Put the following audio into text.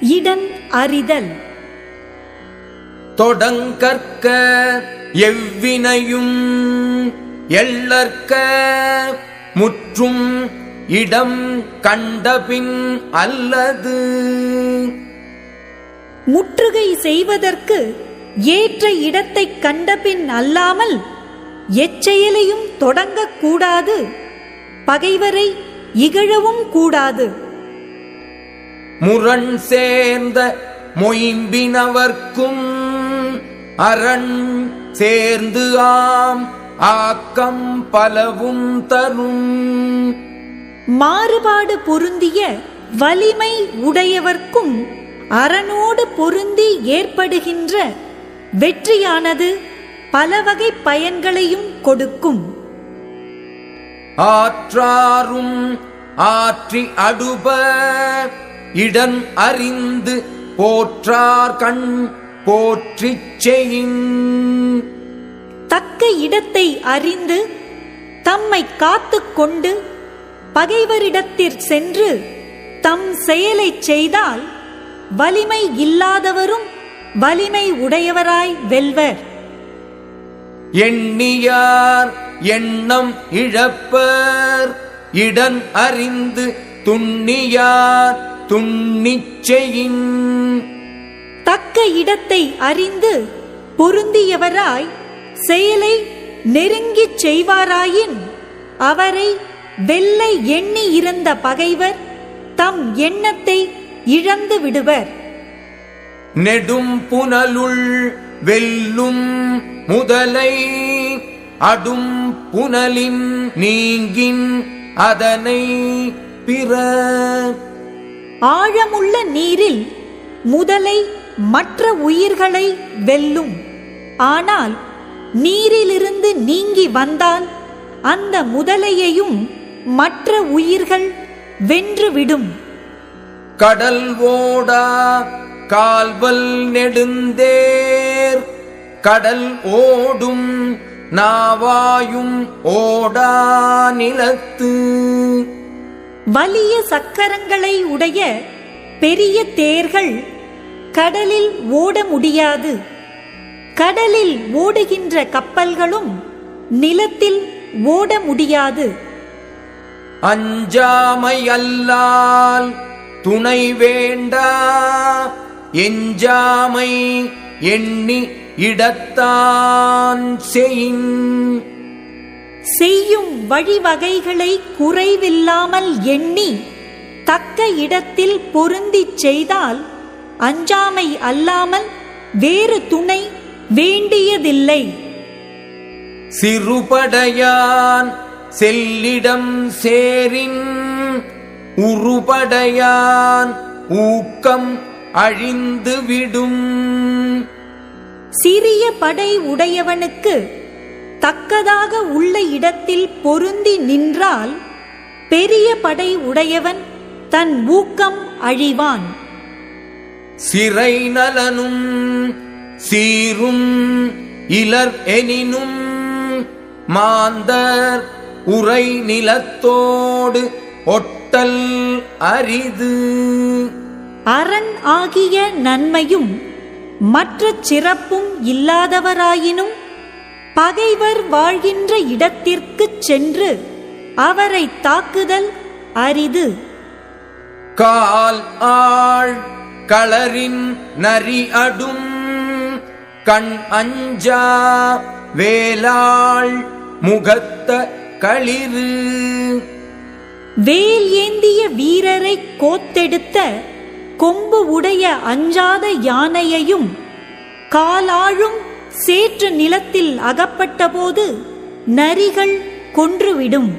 இடன் அறிதல். தொடங்கற்க எவ்வினையும் எள்ளற்க முற்றும் இடம் கண்டபின் அல்லது. முற்றுகை செய்வதற்கு ஏற்ற இடத்தைக் கண்டபின் அல்லாமல் எச்செயலையும் தொடங்கக் கூடாது பகைவரை இகழவும் கூடாது. முரண் சேர்ந்த மொயம்பினவர்க்கும் அரண் சேர்ந்து ஆம் ஆக்கம் பலவும் தரும். மாறுபாடு பொருந்திய வலிமை உடையவர்க்கும் அரணோடு பொருந்தி ஏற்படுகின்ற வெற்றியானது பல வகை பயன்களையும் கொடுக்கும். ஆற்றாரும் ஆற்றி அடுப இடன் அறிந்து போற்றார் கண் போற்றிச் செய்யின். தக்க இடத்தை அறிந்து தம்மை காத்துக் கொண்டு பகைவரிடத்திற் சென்று தம் செயலைச் செய்தால் வலிமை இல்லாதவரும் வலிமை உடையவராய் வெல்வர். எண்ணியார் எண்ணம் இழப்பர். இடன் அறிந்து துண்ணியார் துண்ணிச் செய்யின் தக்க இடத்தை அறிந்து பொருந்தியவராய் செயலை நெருங்கிச் செய்வாராயின் அவரை வெல்ல எண்ணி இருந்த பகைவர் தம் எண்ணத்தை இழந்து விடுவர். நெடும் புனலுள் வெல்லும் முதலை அடும் புனலின் நீங்கின் அதனை பிற ஆழமுள்ள நீரில் முதலை மற்ற உயிர்களை வெல்லும். ஆனால் நீரிலிருந்து நீங்கி வந்தால் அந்த முதலையையும் மற்ற உயிர்கள் வென்றுவிடும் கடல் ஓடா கால்வல் நெடுந்தேர். கடல் ஓடும் நாவாயும் ஓடா நிலத்து. வலிய சக்கரங்களை உடைய பெரிய தேர்கள் கடலில் ஓட முடியாது. கடலில் ஓடுகின்ற கப்பல்களும் நிலத்தில் ஓட முடியாது. அஞ்சாமை அல்லால் துணை வேண்டா எஞ்சாமை எண்ணி இடத்தான் செயின். செய்யும் வழிவகைகளை குறைவில்லாமல் எண்ணி தக்க இடத்தில் பொருந்திச் செய்தால் அஞ்சாமை அல்லாமல் வேறு துணை வேண்டியதில்லை. சிறுபடையான் செல்லிடம் சேரின் உருபடையான் ஊக்கம் அழிந்து விடும் சிறிய படை உடையவனுக்கு தக்கதாக உள்ள இடத்தில் பொருந்தி நின்றால் பெரிய படை உடையவன் தன் ஊக்கம் அழிவான். சிறை நலனும் சீரும் இலர் எனினும் மாந்தர் உரை நிலத்தோடு ஒட்டல் அரிது. அரண் ஆகிய நன்மையும் மற்ற சிறப்பும் இல்லாதவராயினும் பகைவர் வாழ்கின்ற இடத்திற்குச் சென்று அவரை தாக்குதல் அரிது. கால் ஆள் களரின் நரி அடும் கண் அஞ்சா வேலாள் முகத்த களிறு. வேல் ஏந்திய வீரரை கோத்தெடுத்த கொம்பு உடைய அஞ்சாத யானையையும் காலாழும் சேற்று நிலத்தில் அகப்பட்டபோது நரிகள் கொன்றுவிடும்.